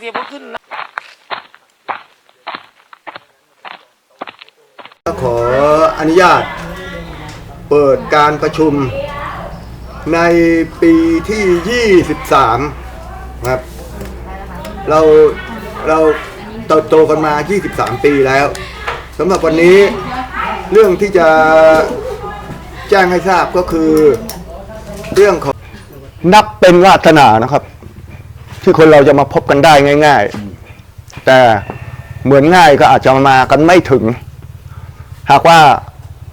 ดร้อยบขึ้นนะขออนุญาต เปิดการประชุมในปีที่ 23 ครับ เราเราเติบโตกันมา 23 ปีแล้วสำหรับวันนี้เรื่องที่จะแจ้งให้ทราบก็คือ เรื่องของนับเป็นวาสนานะครับ ที่คนเราจะมาพบกันได้ง่าย ๆ แต่เหมือนง่ายก็อาจจะมากันไม่ถึง หากว่า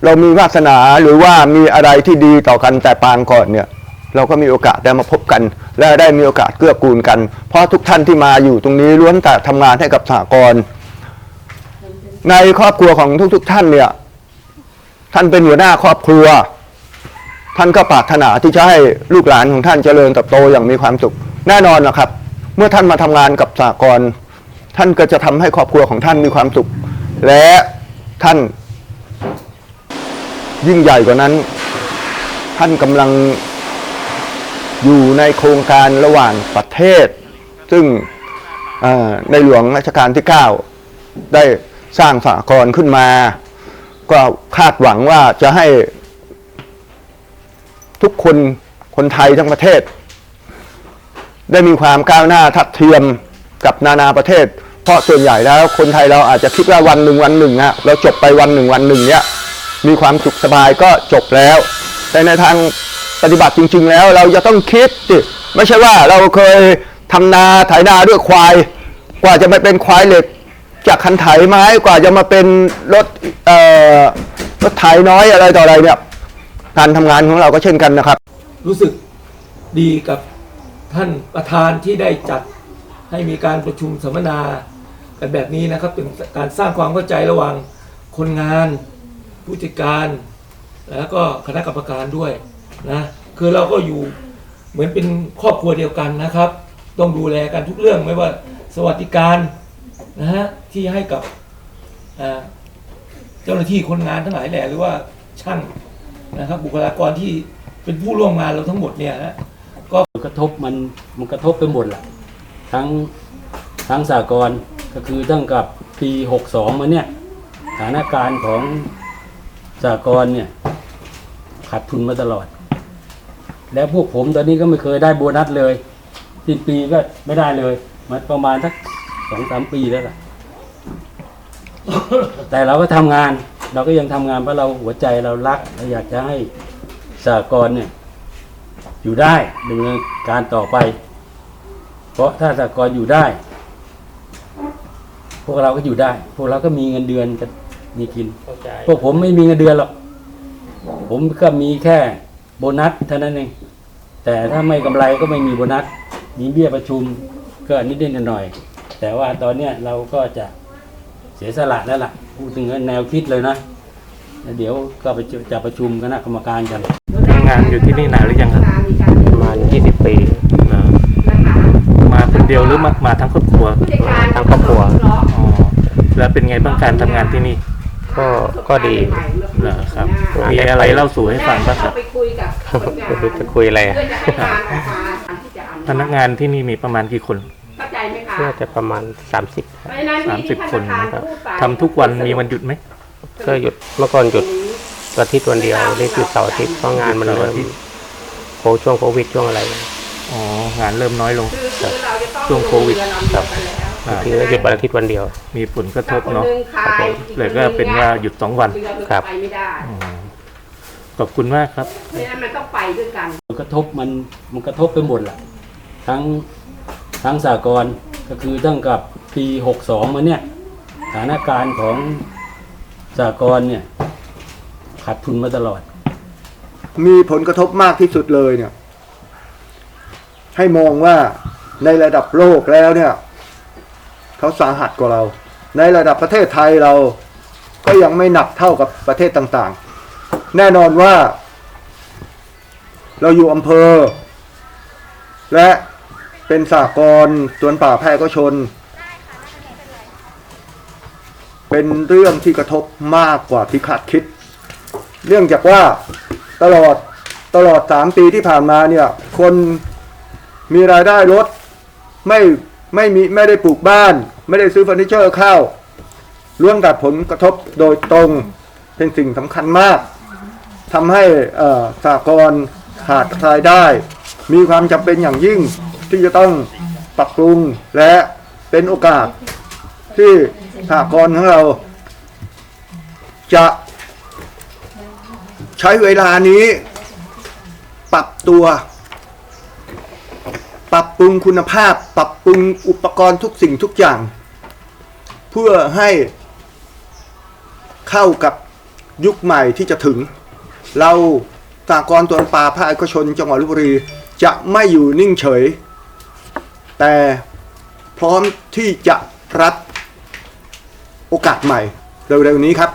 เรามีวาสนาหรือว่ามีอะไรที่ดีต่อกันแต่ปางก่อนเนี่ย เราก็มีโอกาสได้มาพบกัน และได้มีโอกาสเกื้อกูลกัน เพราะทุกท่านที่มาอยู่ตรงนี้ล้วนแต่ทำงานให้กับสหกรณ์ในครอบครัวของทุก ๆ ท่านเนี่ย ท่านเป็นหัวหน้าครอบครัว ท่านก็ปรารถนาที่จะให้ลูกหลานของท่านเจริญเติบโตอย่างมีความสุข แน่นอนนะครับ เมื่อท่านมาทำงานกับสหกรณ์ท่านก็จะทำให้ครอบครัวของท่านมีความสุข และท่านยิ่งใหญ่กว่านั้น ท่านกำลังอยู่ในโครงการระหว่างประเทศ ซึ่งในหลวงรัชกาลที่ 9 ได้สร้างสหกรณ์ขึ้นมา ก็คาดหวังว่าจะให้ทุกคนคนไทยทั้งประเทศ ได้มีความก้าวหน้าทัดเทียมกับนานาประเทศ เพราะส่วนใหญ่แล้วคนไทยเราอาจจะคิดว่าวันหนึ่งวันหนึ่งอะเราจบไปวันหนึ่งวันหนึ่งเนี้ยมีความสุขสบายก็จบแล้ว แต่ในทางปฏิบัติจริง ๆ แล้วเราจะต้องคิดสิไม่ใช่ว่าเราเคยทำนาไถนาด้วยควาย กว่าจะมาเป็นควายเหล็ก จากคันไถไม้กว่าจะมาเป็นรถเอ่อรถไถน้อยอะไรต่ออะไรเนี่ยการทำงานของเราก็เช่นกันนะครับ รู้สึกดีกับ ท่านประธานที่ได้จัดให้มีการประชุมสัมมนากันแบบนี้นะครับเป็นการสร้างความเข้าใจระหว่างคนงานผู้จัดการ แล้วก็คณะกรรมการด้วยนะคือเราก็อยู่เหมือนเป็นครอบครัวเดียวกันนะครับ ต้องดูแลกันทุกเรื่องไม่ว่าสวัสดิการนะฮะที่ให้กับเจ้าหน้าที่คนงานทั้งหลายแหล่หรือว่าช่างนะครับบุคลากรที่เป็นผู้ร่วมงานเราทั้งหมดเนี่ยนะ มันกระทบมันมันกระทบไปหมดแหละทั้งทั้งสากลก็คือตั้งกับปี 62 มาเนี่ยสถานการณ์ของสากลเนี่ยขาดทุนมาตลอด และพวกผมตอนนี้ก็ไม่เคยได้โบนัสเลยสิ้นปีก็ไม่ได้เลยมาประมาณสักสองสามปีแล้วล่ะ แต่เราก็ทำงาน เราก็ยังทำงานเพราะเราหัวใจเรารักเราอยากจะให้สากลเนี่ย อยู่ได้ดำเนินการต่อไป เพราะถ้าสหกรณ์อยู่ได้ พวกเราก็อยู่ได้ พวกเราก็มีเงินเดือนจะมีกินพวกผมไม่มีเงินเดือนหรอก ผมก็มีแค่โบนัสเท่านั้นเอง แต่ถ้าไม่กำไรก็ไม่มีโบนัส มีเบี้ยประชุมก็นิดๆหน่อยๆแต่ว่าตอนเนี้ยเราก็จะเสียสละแล้วล่ะพูดถึงแนวคิดเลยนะแล้วเดี๋ยวก็ไปจะประชุมคณะกรรมการกันทำ งานอยู่ที่นี่นานหรือยังครับประมาณ20 ปีเออมาคนเดียวหรือมามาทั้งครอบครัว ทั้งครอบครัวอ๋อแล้วเป็นไงบ้างการทำงานที่นี่ก็ก็ดีเหรอครับ มีอะไรเล่าสู่ให้ฟังบ้างครับไปคุยกับคนงานไม่รู้จะคุยอะไรอะเพื่อจะให้การออกมาที่จะพนักงานที่นี่มีประมาณกี่คนเข้าใจไหมคะน่าจะประมาณ 30เพราะฉะนั้นที่30 คนท่านะปคระรับธพูดไปทำทุกวันมีวันหยุดไหมก็หยุดเมื่อก่อนหยุดวัน อาทิตย์วันเดียวนี่หยุดเสาร์อาทิตย์เพราะงานมันหยุดเสาร์เริ่อามทิตย์โคช่วงโควิดช่วงอะไรอ๋องานเริ่มน้อยลงคือคือเราจะต้องช่วงโควิดครับอ่าทีนี้หยุดวันอาทิตย์วันเดียว มีผลกระทถ้าบคนเนาะหนึงขายเลยก็เป็นว่าหยุดสองวันเดือนหนึ่งครับไปไม่ได้อ๋อขอบคุณมากครับเพราะฉะนั้นมันต้องไปด้วยกันมันกระทบมันมันกระทบไปหมดแหละทั้งทั้งสากลก็คือตั้งกับปี 62 มาเนี่ยสถานการณ์ของสากลเนี่ย ขาดทุนมาตลอด มีผลกระทบมากที่สุดเลยเนี่ย ให้มองว่าในระดับโลกแล้วเนี่ยเขาสาหัสกว่าเรา ในระดับประเทศไทยเราก็ยังไม่หนักเท่ากับประเทศต่างๆ แน่นอนว่า เราอยู่อำเภอ และเป็นสากรสวนป่าแพร่ก็ชน เป็นเรื่องที่กระทบมากกว่าที่คาดคิด เรื่องจากว่าตลอดตลอดสามปีที่ผ่านมาเนี่ยคนมีรายได้ลดไม่ไม่มีไม่ได้ปลูกบ้าน ไม่ได้ซื้อเฟอร์นิเจอร์เข้าล้วนแต่ผลกระทบโดยตรงเป็นสิ่งสำคัญมากทำให้สากรขาดรายได้ มีความจำเป็นอย่างยิ่งที่จะต้องปรับปรุงและเป็นโอกาสที่สากรของเรา จะ ใช้เวลานี้ ปรับตัว ปรับปรุงคุณภาพ ปรับปรุงอุปกรณ์ทุกสิ่งทุกอย่าง เพื่อให้เข้ากับยุคใหม่ที่จะถึง เราสากรตัวปลาภาคเอกชนจังหวัดลพบุรีจะไม่อยู่นิ่งเฉย แต่พร้อมที่จะรับโอกาสใหม่เร็วๆนี้ครับ